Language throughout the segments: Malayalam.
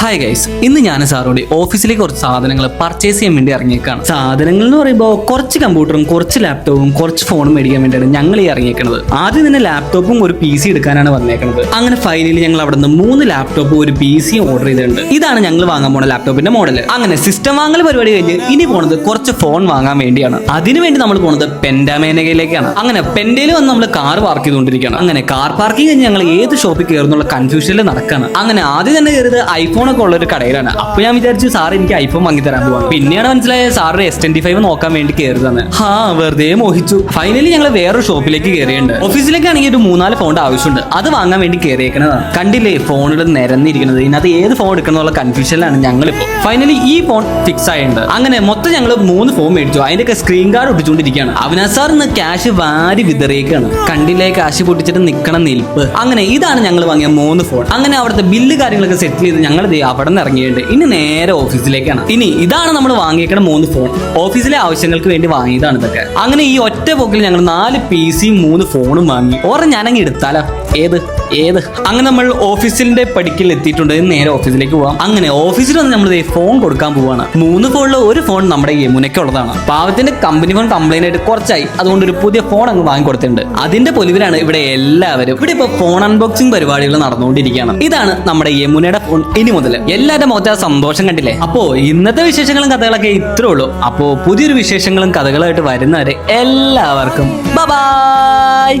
ഹായ് ഗൈസ് ഇന്ന് ഞാൻ സാറോട് ഓഫീസിലേക്ക് കുറച്ച് സാധനങ്ങൾ പർച്ചേസ് ചെയ്യാൻ വേണ്ടി ഇറങ്ങിയേക്കാണ്. സാധനങ്ങൾ എന്ന് പറയുമ്പോൾ കുറച്ച് കമ്പ്യൂട്ടറും കുറച്ച് ലാപ്ടോപ്പും കുറച്ച് ഫോണും മേടിക്കാൻ വേണ്ടിയാണ് ഞങ്ങൾ ഈ ഇറങ്ങിയേക്കുന്നത്. ആദ്യം തന്നെ ലാപ്ടോപ്പും ഒരു പി സി എടുക്കാനാണ് വന്നേക്കുന്നത്. അങ്ങനെ ഫൈനലി ഞങ്ങൾ അവിടെ നിന്ന് മൂന്ന് ലാപ്ടോപ്പും ഒരു പി സിയും ഓർഡർ ചെയ്തിട്ടുണ്ട്. ഇതാണ് ഞങ്ങൾ വാങ്ങാൻ പോണ ലാപ്ടോപ്പിന്റെ മോഡൽ അങ്ങനെ സിസ്റ്റം വാങ്ങൽ പരിപാടി കഴിഞ്ഞ് ഇനി പോണത് കുറച്ച് ഫോൺ വാങ്ങാൻ വേണ്ടിയാണ്. അതിനുവേണ്ടി നമ്മൾ പോണത് പെൻഡാമേനകയിലേക്കാണ് അങ്ങനെ പെൻഡയിൽ വന്ന് നമ്മൾ കാർ പാർക്ക് ചെയ്തുകൊണ്ടിരിക്കുകയാണ്. അങ്ങനെ കാർ പാർക്കിംഗ് കഴിഞ്ഞ് ഞങ്ങൾ ഏത് ഷോപ്പിൽ കയറുന്നുള്ള കൺഫ്യൂഷനിൽ നടക്കാണ് അങ്ങനെ ആദ്യം തന്നെ കയറിയത് ഐഫോൺ ഒക്കെ ഉള്ള ഒരു കടയിലാണ്. അപ്പൊ ഞാൻ വിചാരിച്ചു സാർ എനിക്ക് ഐഫോൺ വാങ്ങി തരാൻ പോവാണ് പിന്നെയാണ് മനസ്സിലായത് സാറിന് എസ് ട്വന്റി ഫൈവ് നോക്കാൻ വേണ്ടി കയറുന്നത് ഹാ വെറുതെ മോഹിച്ചു. ഫൈനലി ഞങ്ങൾ വേറൊരു ഷോപ്പിലേക്ക് കയറിയുണ്ട് ഓഫീസിലേക്ക് ആണെങ്കിൽ ഒരു മൂന്നാൽ ഫോണിന്റെ ആവശ്യമുണ്ട്. അത് വാങ്ങാൻ വേണ്ടി കയറിയേക്കുന്നതാണ് കണ്ടില്ലേ ഫോണുകൾ നിരന്നിരിക്കുന്നത്. ഇതിനകത്ത് ഏത് ഫോൺ എടുക്കണം എന്നുള്ള കൺഫ്യൂഷനിലാണ് ഇപ്പോൾ ഫൈനലി ഈ ഫോൺ ഫിക്സ് ആയിട്ടുണ്ട്. അങ്ങനെ മൊത്തം ഞങ്ങൾ മൂന്ന് ഫോൺ മേടിച്ചു. അതിന്റെയൊക്കെ സ്ക്രീൻ കാർഡ് ഒട്ടിച്ചുകൊണ്ടിരിക്കുകയാണ്. അവനാ സാർ ഇന്ന് ക്യാഷ് വാരി വിതറിയേക്കാണ്. കണ്ടില്ലേ കാശ് പൊട്ടിച്ചിട്ട് നിൽക്കണം നിൽപ്പ്. അങ്ങനെ ഇതാണ് ഞങ്ങൾ വാങ്ങിയ മൂന്ന് ഫോൺ അങ്ങനെ അവിടുത്തെ ബില്ല് കാര്യങ്ങളൊക്കെ സെറ്റിൽ ചെയ്ത് ഞങ്ങൾ ദേ അവിടെ നിന്ന് ഇറങ്ങിയിട്ടുണ്ട്. ഇനി നേരെ ഓഫീസിലേക്കാണ്. ഇനി ഇതാണ് നമ്മൾ വാങ്ങിയേക്കുന്ന മൂന്ന് ഫോൺ. ഓഫീസിലെ ആവശ്യങ്ങൾക്ക് വേണ്ടി വാങ്ങിയതാണ് ഇതൊക്കെ. അങ്ങനെ ഈ ഒറ്റ പോക്കിൽ ഞങ്ങൾ നാല് പി സിയും മൂന്ന് ഫോണും വാങ്ങി. ഓറെ ഞാനങ്ങ് എടുത്താലോ? ഏത്? ഏത്? അങ്ങനെ നമ്മൾ ഓഫീസിന്റെ പടിക്കൽ എത്തിയിട്ടുണ്ട്. നേരെ ഓഫീസിലേക്ക് പോവാം. അങ്ങനെ ഓഫീസിൽ വന്ന് നമ്മൾ ഫോൺ കൊടുക്കാൻ പോവാണ്. മൂന്ന് ഫോണിൽ ഒരു ഫോൺ നമ്മുടെ യമുനയ്ക്കുള്ളതാണ് പാവത്തിന്റെ കമ്പനി ഫോൺ കംപ്ലൈന്റ് ആയിട്ട് കുറച്ചായി. അതുകൊണ്ട് ഒരു പുതിയ ഫോൺ അങ്ങ് വാങ്ങി കൊടുത്തിട്ടുണ്ട്. അതിന്റെ പൊലിവിലാണ് ഇവിടെ എല്ലാവരും. ഇവിടെ ഇപ്പൊ ഫോൺ അൺബോക്സിംഗ് പരിപാടികൾ നടന്നുകൊണ്ടിരിക്കുകയാണ്. ഇതാണ് നമ്മുടെ യമുനയുടെ ഫോൺ ഇനി മുതൽ എല്ലാവരുടെ മുഖത്തെ സന്തോഷം കണ്ടില്ലേ? അപ്പോ ഇന്നത്തെ വിശേഷങ്ങളും കഥകളൊക്കെ ഇത്രേ ഉള്ളൂ. അപ്പോ പുതിയൊരു വിശേഷങ്ങളും കഥകളായിട്ട് വരുന്നവരെ എല്ലാവർക്കും ബൈ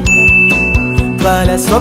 പല സ്വപ്ന